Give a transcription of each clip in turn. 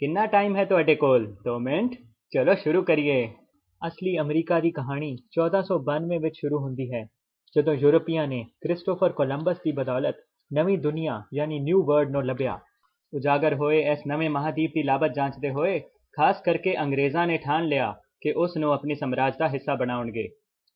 ਕਿੰਨਾ ਟਾਈਮ ਹੈ ਤੁਹਾਡੇ ਕੋਲ? 2 ਮਿੰਟ। ਚਲੋ ਸ਼ੁਰੂ ਕਰੀਏ। ਅਸਲੀ ਅਮਰੀਕਾ ਦੀ ਕਹਾਣੀ 1492 ਵਿੱਚ ਸ਼ੁਰੂ ਹੁੰਦੀ ਹੈ। ਜਦੋਂ ਯੂਰਪੀਆਂ ਨੇ ਕ੍ਰਿਸਟੋਫਰ ਕੋਲੰਬਸ ਦੀ ਬਦੌਲਤ ਨਵੀਂ ਦੁਨੀਆ, ਯਾਨੀ ਨਿਊ ਵਰਲਡ ਨੂੰ ਲੱਭਿਆ। ਉਜਾਗਰ ਹੋਏ ਇਸ ਨਵੇਂ ਮਹਾਦੀਪ ਦੀ ਲਾਭਤ ਜਾਂਚਦੇ ਹੋਏ, ਖਾਸ ਕਰਕੇ ਅੰਗਰੇਜ਼ਾਂ ਨੇ ਠਾਣ ਲਿਆ ਕਿ ਉਸ ਨੂੰ ਆਪਣੀ ਸਮਰਾਜ ਦਾ ਹਿੱਸਾ ਬਣਾਉਣਗੇ।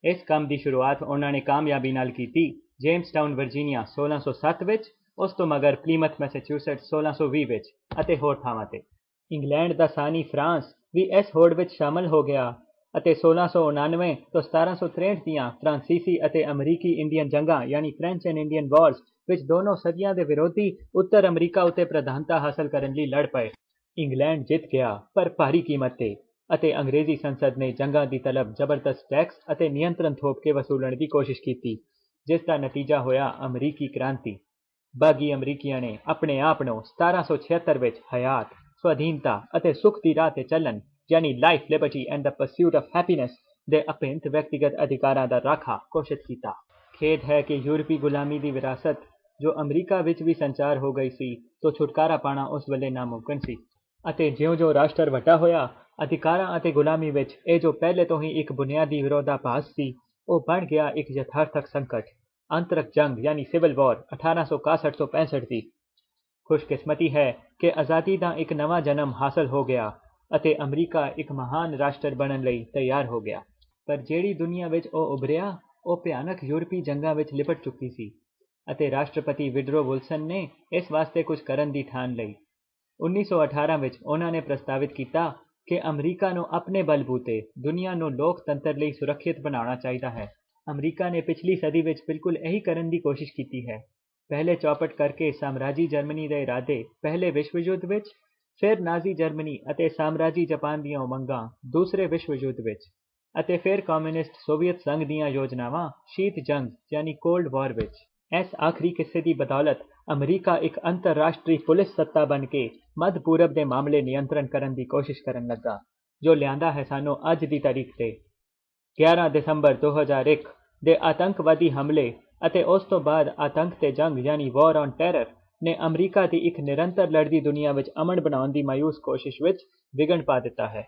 ਇਸ ਕੰਮ ਦੀ ਸ਼ੁਰੂਆਤ ਉਹਨਾਂ ਨੇ ਕਾਮਯਾਬੀ ਨਾਲ ਕੀਤੀ। ਜੇਮਸਟਾਊਨ, ਵਰਜੀਨੀਆ 1607 ਵਿੱਚ, ਉਸ ਤੋਂ ਮਗਰ ਪਲੀਮਥ ਮੈਸੇਚਿਉਸੇਟਸ 1620 ਵਿੱਚ, ਅਤੇ ਹੋਰ ਥਾਵਾਂ ਤੇ। ਇੰਗਲੈਂਡ ਦਾ ਸਾਨੀ ਫਰਾਂਸ ਵੀ ਇਸ ਹੋੜ ਵਿੱਚ ਸ਼ਾਮਲ ਹੋ ਗਿਆ ਅਤੇ 1699 ਤੋਂ 1763 ਦੀਆਂ ਫ੍ਰਾਂਸੀਸੀ ਅਤੇ ਅਮਰੀਕੀ ਇੰਡੀਅਨ ਜੰਗਾਂ, ਯਾਨੀ ਫ੍ਰੈਂਚ ਐਂਡ ਇੰਡੀਅਨ ਵਾਰਸ ਵਿੱਚ ਦੋਨੋਂ ਸਦੀਆਂ ਦੇ ਵਿਰੋਧੀ ਉੱਤਰ ਅਮਰੀਕਾ ਉੱਤੇ ਪ੍ਰਧਾਨਤਾ ਹਾਸਲ ਕਰਨ ਲਈ ਲੜ ਪਏ। ਇੰਗਲੈਂਡ ਜਿੱਤ ਗਿਆ, ਪਰ ਭਾਰੀ ਕੀਮਤ ਤੇ ਅਤੇ ਅੰਗਰੇਜ਼ੀ ਸੰਸਦ ਨੇ ਜੰਗਾਂ ਦੀ ਤਲਬ ਜ਼ਬਰਦਸਤ ਟੈਕਸ ਅਤੇ ਨਿਯੰਤਰਣ ਥੋਪ ਕੇ ਵਸੂਲਣ ਦੀ ਕੋਸ਼ਿਸ਼ ਕੀਤੀ, ਜਿਸ ਦਾ ਨਤੀਜਾ ਹੋਇਆ ਅਮਰੀਕੀ ਕ੍ਰਾਂਤੀ। ਬਾਗੀ ਅਮਰੀਕੀਆਂ ਨੇ ਆਪਣੇ ਆਪ ਨੂੰ 1776 ਵਿੱਚ ਹਯਾਤ ਸਵਾਧੀਨਤਾ ਅਤੇ ਸੁਖ ਦੀ ਰਾਹ ਤੇ ਚੱਲਣ, ਯਾਨੀ life liberty and the pursuit of happiness ਦੇ ਅਪਿੰਤ ਵਿਅਕਤੀਗਤ ਅਧਿਕਾਰਾਂ ਦਾ ਰਾਖਾ ਘੋਸ਼ਿਤ ਕੀਤਾ। ਖੇਦ ਹੈ ਕਿ ਯੂਰਪੀ ਗੁਲਾਮੀ ਦੀ ਵਿਰਾਸਤ ਜੋ ਅਮਰੀਕਾ ਵਿੱਚ ਵੀ ਸੰਚਾਰ ਹੋ ਗਈ ਸੀ, ਤੋਂ ਛੁਟਕਾਰਾ ਪਾਣਾ ਉਸ ਵੇਲੇ ਨਾਮੁਮਕਿਨ ਸੀ। ਅਤੇ ਜਿਉਂ-ਜਿਉਂ ਰਾਸ਼ਟਰ ਵੱਡਾ ਹੋਇਆ, ਅਧਿਕਾਰਾਂ ਅਤੇ ਗੁਲਾਮੀ ਵਿੱਚ ਇਹ ਜੋ ਪਹਿਲੇ ਤੋਂ ਹੀ ਇੱਕ ਬੁਨਿਆਦੀ ਵਿਰੋਧਾਭਾਸ ਸੀ, ਉਹ ਬਣ ਗਿਆ ਇੱਕ ਯਥਾਰਥਕ ਸੰਕਟ। ਅੰਤਰਕ ਜੰਗ, ਯਾਨੀ ਸਿਵਲ ਵਾਰ 1861 ਤੋਂ 65 ਦੀ ਖੁਸ਼ਕਿਸਮਤੀ ਹੈ ਕਿ ਆਜ਼ਾਦੀ ਦਾ ਇੱਕ ਨਵਾਂ ਜਨਮ ਹਾਸਲ ਹੋ ਗਿਆ ਅਤੇ ਅਮਰੀਕਾ ਇੱਕ ਮਹਾਨ ਰਾਸ਼ਟਰ ਬਣਨ ਲਈ ਤਿਆਰ ਹੋ ਗਿਆ। ਪਰ ਜਿਹੜੀ ਦੁਨੀਆ ਵਿੱਚ ਉਹ ਉਭਰਿਆ, ਉਹ ਭਿਆਨਕ ਯੂਰਪੀ ਜੰਗਾਂ ਵਿੱਚ ਲਿਪਟ ਚੁੱਕੀ ਸੀ ਅਤੇ ਰਾਸ਼ਟਰਪਤੀ ਵਿਡਰੋ ਵਿਲਸਨ ਨੇ ਇਸ ਵਾਸਤੇ ਕੁਝ ਕਰਨ ਦੀ ਠਾਣ ਲਈ। 1918 ਵਿੱਚ ਉਹਨਾਂ ਨੇ ਪ੍ਰਸਤਾਵਿਤ ਕੀਤਾ ਕਿ ਅਮਰੀਕਾ ਨੂੰ ਆਪਣੇ ਬਲਬੂਤੇ ਦੁਨੀਆ ਨੂੰ ਲੋਕਤੰਤਰ ਲਈ ਸੁਰੱਖਿਅਤ ਬਣਾਉਣਾ ਚਾਹੀਦਾ ਹੈ। ਅਮਰੀਕਾ ਨੇ ਪਿਛਲੀ ਸਦੀ ਵਿੱਚ ਬਿਲਕੁਲ ਇਹੀ ਕਰਨ ਦੀ ਕੋਸ਼ਿਸ਼ ਕੀਤੀ ਹੈ। ਪਹਿਲੇ ਚੌਪਟ ਕਰਕੇ ਸਾਮਰਾਜੀ ਜਰਮਨੀ ਦੇ ਇਰਾਦੇ, ਪਹਿਲੇ ਵਿਸ਼ਵ ਯੁੱਧ ਵਿੱਚ, ਫਿਰ ਨਾਜ਼ੀ ਜਰਮਨੀ ਅਤੇ ਸਾਮਰਾਜੀ ਜਾਪਾਨ ਦੀਆਂ ਉਮੰਗਾਂ ਦੂਸਰੇ ਵਿਸ਼ਵ ਯੁੱਧ ਵਿੱਚ ਅਤੇ ਫਿਰ ਕਮਿਊਨਿਸਟ ਸੋਵੀਅਤ ਸੰਘ ਦੀਆਂ ਯੋਜਨਾਵਾਂ ਸ਼ੀਤ ਜੰਗ ਯਾਨੀ ਕੋਲਡ ਵਾਰ ਵਿੱਚ। ਇਸ ਆਖਰੀ ਕਿੱਸੇ ਦੀ ਬਦੌਲਤ ਅਮਰੀਕਾ ਇੱਕ ਅੰਤਰਰਾਸ਼ਟਰੀ ਪੁਲਿਸ ਸੱਤਾ ਬਣ ਕੇ ਮੱਧ ਪੂਰਬ ਦੇ ਮਾਮਲੇ ਨਿਯੰਤਰਣ ਕਰਨ ਦੀ ਕੋਸ਼ਿਸ਼ ਕਰਨ ਲੱਗਾ, ਜੋ ਲਿਆਂਦਾ ਹੈ ਸਾਨੂੰ ਅੱਜ ਦੀ ਤਾਰੀਖ ਤੇ। 11 ਦਸੰਬਰ 2001 ਦੇ ਆਤੰਕਵਾਦੀ ਹਮਲੇ ਅਤੇ ਉਸ ਤੋਂ ਬਾਅਦ ਆਤੰਕ ਤੇ ਜੰਗ ਯਾਨੀ ਵਾਰ ਔਨ ਟੈਰਰ ਨੇ ਅਮਰੀਕਾ ਦੀ ਇੱਕ ਨਿਰੰਤਰ ਲੜਦੀ ਦੁਨੀਆ ਵਿੱਚ ਅਮਨ ਬਣਾਉਣ ਦੀ ਮਾਇੂਸ ਕੋਸ਼ਿਸ਼ ਵਿੱਚ ਵਿਘਨ ਪਾ ਦਿੱਤਾ ਹੈ।